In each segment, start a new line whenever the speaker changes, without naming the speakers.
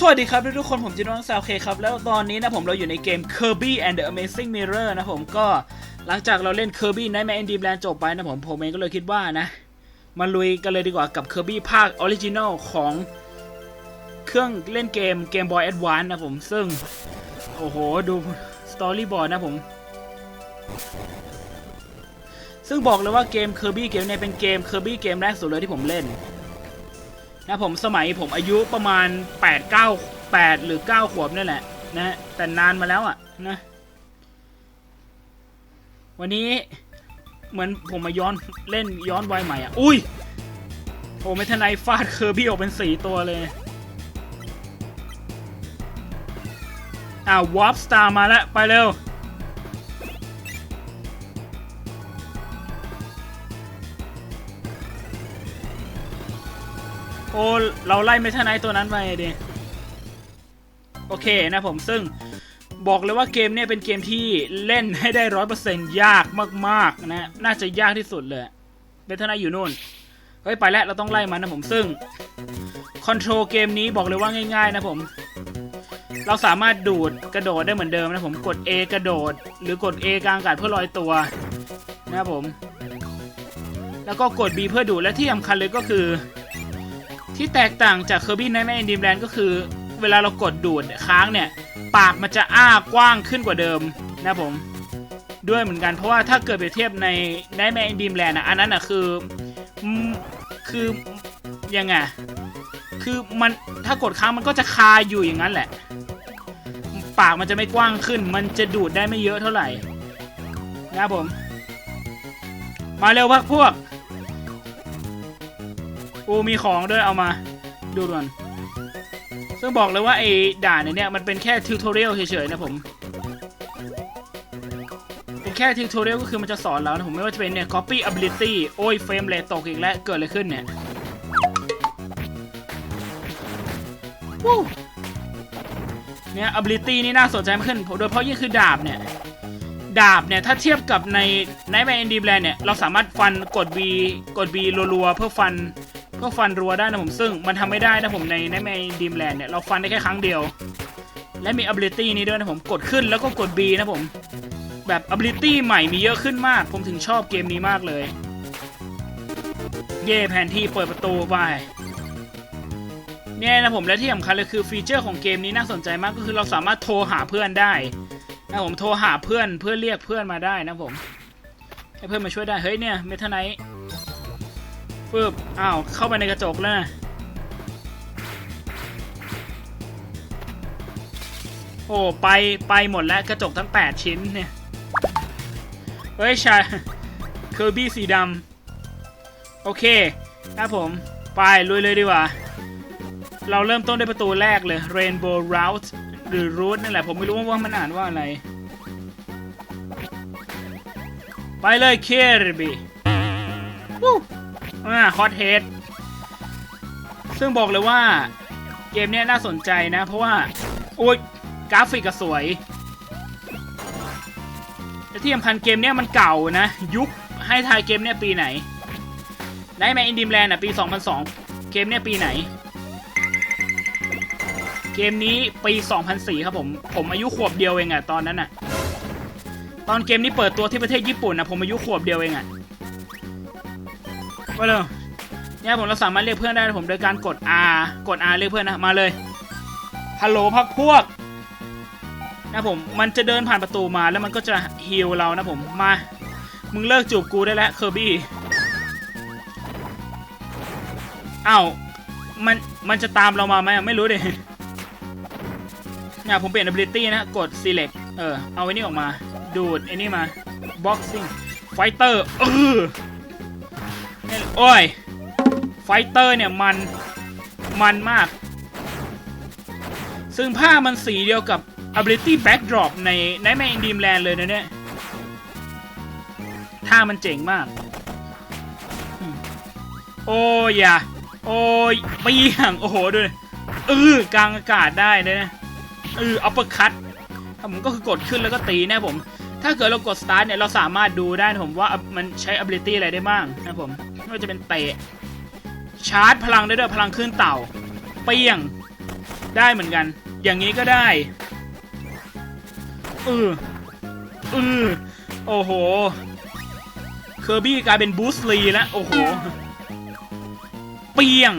สวัสดีครับทุกคนผมจินวังซาวเคครับ แล้วตอนนี้นะผมเราอยู่ในเกม Kirby and the Amazing Mirror นะผมก็หลังจากเราเล่น Kirby Nightmare in Dreamland จบไปนะผมผมเองก็เลยคิดว่านะ มาลุยกันเลยดีกว่ากับ Kirby ภาคออริจินอลของเครื่องเล่นเกม Game Boy Advance นะผมซึ่ง โอ้โห ดูสตอรี่บอร์ดนะผม ซึ่งบอกเลยว่าเกม Kirby เกมนี้เป็นเกม Kirby เกมแรกสุดเลยที่ผมเล่น นะผมสมัยผมอายุประมาณ 8 9 8 หรือ 9 ขวบนี่แหละนะ แต่นานมาแล้วอะนะ วันนี้เหมือนผมมาย้อนเล่นย้อนวัยใหม่อะ อุ้ยโอ้ไม่ทันไรฟาดเคอร์บี้ออกเป็นสีตัวเลย อ่าวอร์ปสตาร์มาแล้ว ไปเร็ว อ้เราไล่ไม่ทันไอตัวนั้นไปดิโอเคนะผมซึ่งบอกเลยว่าเกมเนี่ยเป็นเกมที่เล่นให้ได้ร้อยเปอร์เซ็นต์ยากมากๆนะน่าจะยากที่สุดเลยเบทนายอยู่นู่นเฮ้ยไปแล้วเราต้องไล่มันนะผมซึ่งคอนโทรลเกมนี้บอกเลยว่าง่ายๆนะผม เราสามารถดูดกระโดดได้เหมือนเดิมนะผมกด A กระโดด หรือกด A กลางอากาศเพื่อลอยตัวนะครับผม แล้วก็กด B เพื่อดูดและที่สำคัญเลยก็คือ ที่แตกต่างจาก Kirby Nightmare in Dreamland ก็คือ เวลาเรากดดูดค้างเนี่ย ปากมันจะอ้ากว้างขึ้นกว่าเดิมนะผม ด้วยเหมือนกันเพราะว่าถ้าเกิดไปเทียบใน Nightmare in Dreamland นะอันนั้นอะคือคือยังไงคือมันถ้ากดค้างมันก็จะคาอยู่อย่างนั้นแหละ ปากมันจะไม่กว้างขึ้น มันจะดูดได้ไม่เยอะเท่าไหร่นะผม มาเร็วพักพวก โอ้มีของด้วยเอามาดูก่อน ซึ่งบอกเลยว่าไอ้ด่านเนี่ยมันเป็นแค่ทิวทอเรียลเฉยๆนะผม เป็นแค่ทิวทอเรียลก็คือมันจะสอนเรานะผมไม่ว่าจะเป็นเนี่ย copy ability โอ้ยเฟรมเรทตกอีกแล้วเกิดอะไรขึ้นเนี่ยวู้เนี่ย ability นี่น่าสนใจมากขึ้น โดยเฉพาะยิ่งคือดาบเนี่ย ดาบเนี่ย ถ้าเทียบกับใน Nightmare in Dreamland เนี่ย เราสามารถฟันกด B กด B รัวๆ เพื่อฟัน เพื่อฟันรัวได้นะผมซึ่งมันทำไม่ได้นะผมในในในดีมแลนด์เนี่ยเราฟันได้แค่ครั้งเดียว และมี ability นี้ด้วยนะผมกดขึ้นแล้วก็กด B นะผมแบบ ability ใหม่มีเยอะขึ้นมาก ผมถึงชอบเกมนี้มากเลย เย่แผนที่เปิดประตูไปเนี่ยนะผมและที่สำคัญเลยคือฟีเจอร์ของเกมนี้น่าสนใจมากก็คือเราสามารถโทรหาเพื่อนได้นะผมโทรหาเพื่อนเพื่อเรียกเพื่อนมาได้นะผมให้เพื่อนมาช่วยได้เฮ้ยเนี่ยเมทไนท์ ฟึบอ้าวเข้าไปในกระจกแล้วนะโอ้ไปไปหมดแล้วกระจกทั้ง 8 ชิ้นเนี่ยเฮ้ยชาเคอร์บี้สีดำโอเคครับผม ไปลุยเลยดีกว่า เราเริ่มต้นด้วยประตูแรกเลย Rainbow Route หรือ Route นั่นแหละ ผมไม่รู้ว่ามันอ่านว่าอะไร ไปเลยเคอร์บี้วู้ อ่าฮอตเฮดซึ่งบอกเลยว่าเกมเนี้ยน่าสนใจนะ เพราะว่า โอ้ยกราฟิกก็สวยและที่สำคัญเกมเนี้ยมันเก่านะ ยุคให้ทายเกมเนี้ยปีไหนได้ไหมอินดิมแลนด์อะปี 2002 เกมเนี้ยปีไหน เกมนี้ปี 2004 ครับผม ผมอายุขวบเดียวเองอะตอนนั้นอะตอนเกมนี้เปิดตัวที่ประเทศญี่ปุ่นนะผมอายุขวบเดียวเองอะ มาเลยเนี่ยผมเราสามารถเรียกเพื่อนได้ผมโดยการกด R กด R เรียกเพื่อนนะมาเลยฮัลโหลพักพวกนะผมมันจะเดินผ่านประตูมาแล้วมันก็จะฮิลเรานะผมมามึงเลิกจูบกูได้แล้วเคอร์บี้อ้าวมันมันจะตามเรามาไหมไม่รู้ดิเนี่ยผมเปลี่ยน ability นะกด select เออเอาไอ้นี่ออกมา ดูดไอ้นี่มา boxing fighter เออ โอ้ย ไฟเตอร์เนี่ยมัน มันมาก ซึ่งผ้ามันสีเดียวกับ ability backdrop ในในแมงดีมแลนเลยนะเนี่ยท่ามันเจ๋งมาก โอ้ยอย่า โอ้ยปียงโอ้โหดูเออกลางอากาศได้เลยนะเอออัปเปอร์คัตผมก็คือกดขึ้นแล้วก็ตีนะผม ถ้าเกิดเรากด start เนี่ย เราสามารถดูได้ผมว่ามันใช้ ability อะไรได้บ้างนะผม ไม่ว่าจะเป็นเตะ ชาร์จพลังได้ด้วยพลังขึ้นเต่า เปี้ยง ได้เหมือนกัน อย่างนี้ก็ได้เออเออโอ้โห เคอร์บี้กลายเป็นบูสลีแล้ว โอ้โห เปียง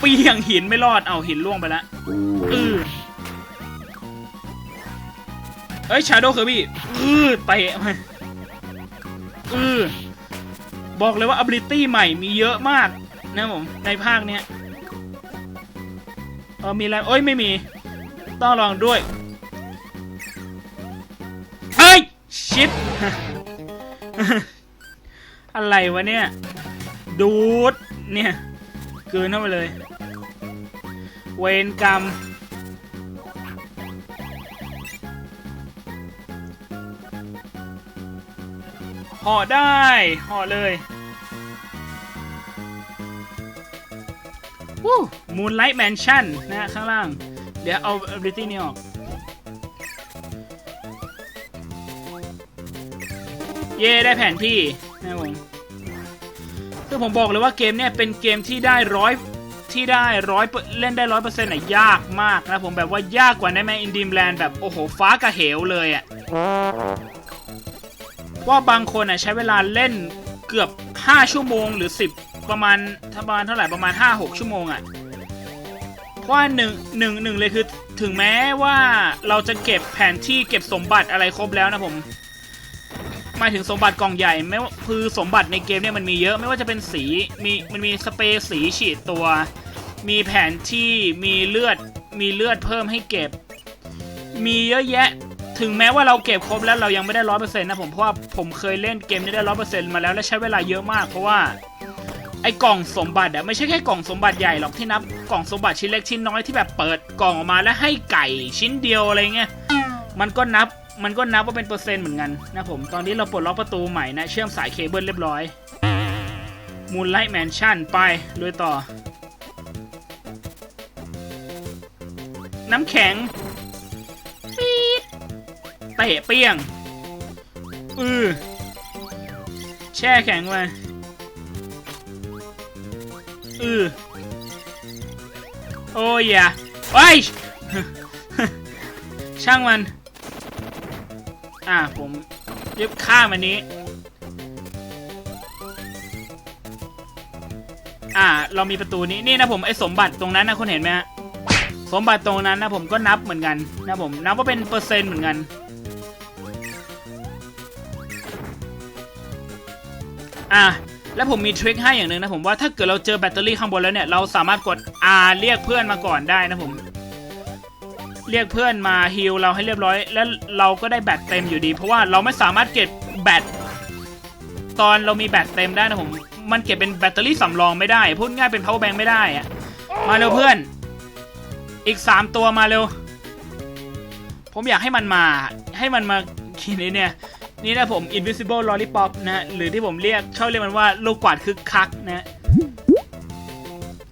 เปียงหินไม่รอด เอาหินล่วงไปแล้วเออเอ้ยชาโดว์เคอร์บี้เออเตะมาเออ บอกเลยว่า ability ใหม่มีเยอะมากนะผมในภาคเนี้ยเออมีอะไรเอ้ยไม่มี ต้องลองด้วยเฮ้ย ชิปอะไรวะเนี่ย ดูดเนี่ย เกินเข้าไปเลย เวนกรรม ห่อได้ห่อเลยวู้มูนไลท์แมนชั่นนะฮะข้างล่าง เดี๋ยวเอาบริตี้นี่ออก เย่ได้แผนที่นะผมคือผมบอกเลยว่าเกมเนี่ยเป็นเกมที่ได้ร้อยที่ได้ร้อยเล่นได้ร้อยเปอร์เซ็นต์น่ะยากมากนะผมแบบว่ายากกว่าในแมอินดีมแลนด์แบบ โอ้โห ฟ้ากระเหวเลยอะ่ะ ว่าบางคนอะใช้เวลาเล่นเกือบ 5 ชั่วโมง หรือ 10 ประมาณประมาณเท่าไหร่ประมาณ 5-6 ชั่วโมงอะ่ะเพราะว่าหนึ่งหนึ่งหนึ่งเลยคือถึงแม้ว่าเราจะเก็บแผนที่เก็บสมบัติอะไรครบแล้วนะผมหมายถึงสมบัติกล่องใหญ่ไม่ว่าคือสมบัติในเกมเนี่ยมันมีเยอะไม่ว่าจะเป็นสีมีมันมีสเปรย์สีฉีดตัว มีแผนที่มีเลือดมีเลือดเพิ่มให้เก็บ มีเยอะแยะ ถึงแม้ว่าเราเก็บครบแล้วเรายังไม่ได้ร้อยเปอร์เซ็นต์นะผมเพราะว่าผมเคยเล่นเกมนี้ได้ร้อยเปอร์เซ็นต์มาแล้วและใช้เวลาเยอะมาก เพราะว่าไอ้กล่องสมบัติอะไม่ใช่แค่กล่องสมบัติใหญ่หรอกที่นับกล่องสมบัติชิ้นเล็กชิ้นน้อยที่แบบเปิดกล่องออกมาแล้วให้ไก่ชิ้นเดียวอะไรเงี้ยมันก็นับมันก็นับว่าเป็นเปอร์เซ็นต์เหมือนกันนะผมตอนนี้เราปลดล็อกประตูใหม่นะเชื่อมสายเคเบิลเรียบร้อยมูนไลท์แมนชั่นไปลุยต่อ น้ำแข็ง เตะเปี้ยง อือแช่แข็งมาอือโอ้ยอย่าไอ้ยช่างมัน อ่าผมยึบข้ามอันนี้ อ่า เรามีประตูนี้ นี่นะผมไอ้สมบัติตรงนั้นนะคุณเห็นไหมฮะสมบัติตรงนั้นนะผมก็นับเหมือนกันนะผมนับว่าเป็นเปอร์เซ็นต์เหมือนกัน อะแล้วผมมีทริคให้อย่างหนึ่งนะผมว่าถ้าเกิดเราเจอแบตเตอรี่ข้างบนแล้วเนี่ยเราสามารถกด R เรียกเพื่อนมาก่อนได้นะผม เรียกเพื่อนมาฮิลเราให้เรียบร้อย แล้วเราก็ได้แบตเต็มอยู่ดี เพราะว่าเราไม่สามารถเก็บแบตตอนเรามีแบตเต็มได้นะผม มันเก็บเป็นแบตเตอรี่สำรองไม่ได้ พูดง่ายเป็น power bank ไม่ได้อะมาเร็วเพื่อน อีกสามตัวมาเร็ว ผมอยากให้มันมา ให้มันมาทีนี้เนี่ย นี่นะผม invisible lollipop นะฮะหรือที่ผมเรียกชอบเรียกมันว่าลูกกวาดคึกคักนะ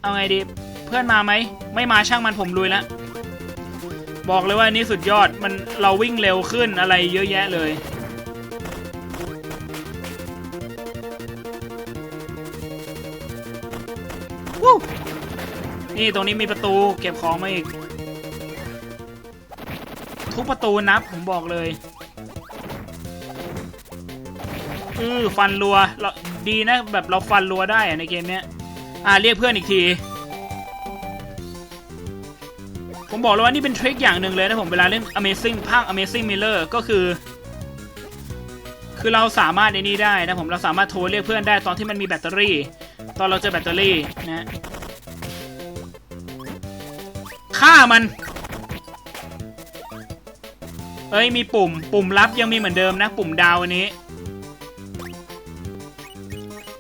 เอาไงดีเพื่อนมาไหม ไม่มาช่างมันผมลุยแล้วบอกเลยว่านี่สุดยอดมันเราวิ่งเร็วขึ้นอะไรเยอะแยะเลย นี่ตรงนี้มีประตูเก็บของมาอีก ทุกประตูนับผมบอกเลย อือฟันรัวเราดีนะแบบเราฟันรัวได้ในเกมเนี้ยอ่าเรียกเพื่อนอีกที ผมบอกเลยว่านี่เป็นทริคอย่างหนึ่งเลยนะผมเวลาเล่น Amazing ภาค Amazing Miller ก็คือ คือเราสามารถในนี้ได้นะผมเราสามารถโทรเรียกเพื่อนได้ตอนที่มันมีแบตเตอรี่ ตอนเราเจอแบตเตอรี่นะฆ่ามันเอ้ยมีปุ่ม ปุ่มลับยังมีเหมือนเดิมนะ ปุ่มดาวอันนี้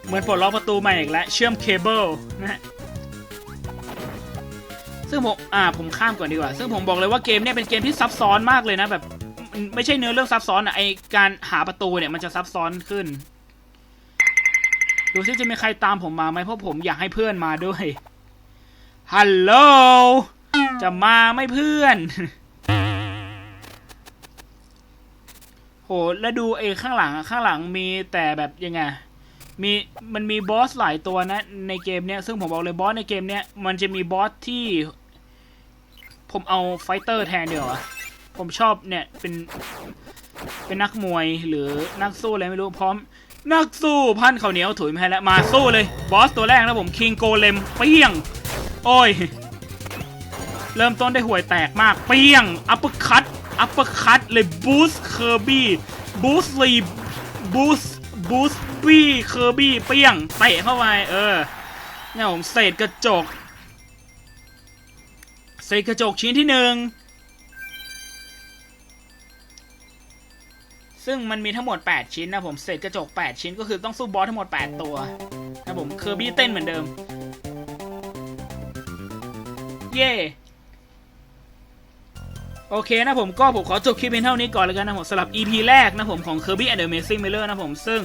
เหมือนปลดล็อกประตูใหม่อีกแล้ว เชื่อมเคเบิลนะฮะซึ่งผมอ่าผมข้ามก่อนดีกว่า ซึ่งผมบอกเลยว่าเกมเนี่ยเป็นเกมที่ซับซ้อนมากเลยนะแบบ ไม่ใช่เนื้อเรื่องซับซ้อนอะไอการหาประตูเนี่ยมันจะซับซ้อนขึ้น ดูซิจะมีใครตามผมมาไหมเพราะผมอยากให้เพื่อนมาด้วยฮัลโหลจะมาไม่เพื่อนโหแล้วดูไอ้ข้างหลังข้างหลังมีแต่แบบยังไง มีมันมีบอสหลายตัวนะ ในเกมเนี้ยซึ่งผมบอกเลยบอสในเกมเนี้ยมันจะมีบอสที่ ผมเอาไฟเตอร์แทนเดียวผมชอบเนี่ยเป็นเป็นนักมวยหรือนักสู้อะไรไม่รู้พร้อม นักสู้พันข้าวเหนียวถุยมาให้แล้วมาสู้เลยบอสตัวแรกนะผมคิงโกเลมเปี้ยง โอ้ย เริ่มต้นได้ห่วยแตกมาก เปี้ยงอัปเปอร์คัตอัปเปอร์คัตเลยบูสเคอร์บี้บูสลีบูสบูส บี้เคอร์บี้เปี้ยงเตะเข้าไปเออเนี่ยผมเศษกระจก เศษกระจกชิ้นที่หนึ่งซึ่งมันมีทั้งหมด 8 ชิ้นนะผมเศษกระจก 8 ชิ้นก็คือต้องสู้บอสทั้งหมด 8 ตัวนะผมเคอร์บี้เต้นเหมือนเดิม เย่โอเคนะผมก็ผมขอจบคลิปเพียงเท่านี้ก่อนแล้วกันนะผมสำหรับ EP แรกนะผมของ Kirby and the Amazing Miller นะผมซึ่ง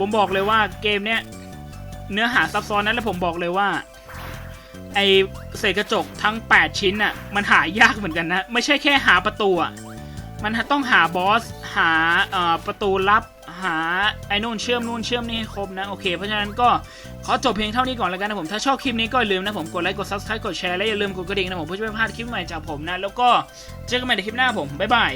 ผมบอกเลยว่าเกมเนี้ยเนื้อหาซับซ้อนนั้นแล้วผมบอกเลยว่า ไอเศษกระจกทั้ง 8 ชิ้นน่ะ มันหายากเหมือนกันนะ ไม่ใช่แค่หาประตูอะ มันต้องหาบอส หาประตูลับ หาไอ้นู่นเชื่อมนู่นเชื่อมนี่ให้ครบนะ โอเค เพราะฉะนั้นก็ขอจบเพียงเท่านี้ก่อนแล้วกันนะผม ถ้าชอบคลิปนี้ก็อย่าลืมนะผม กดไลค์ กด subscribe กดแชร์ และอย่าลืมกดกระดิ่งนะผมเพื่อจะไม่พลาดคลิปใหม่จากผมนะ แล้วก็เจอกันใหม่ในคลิปหน้าผม บ๊ายบาย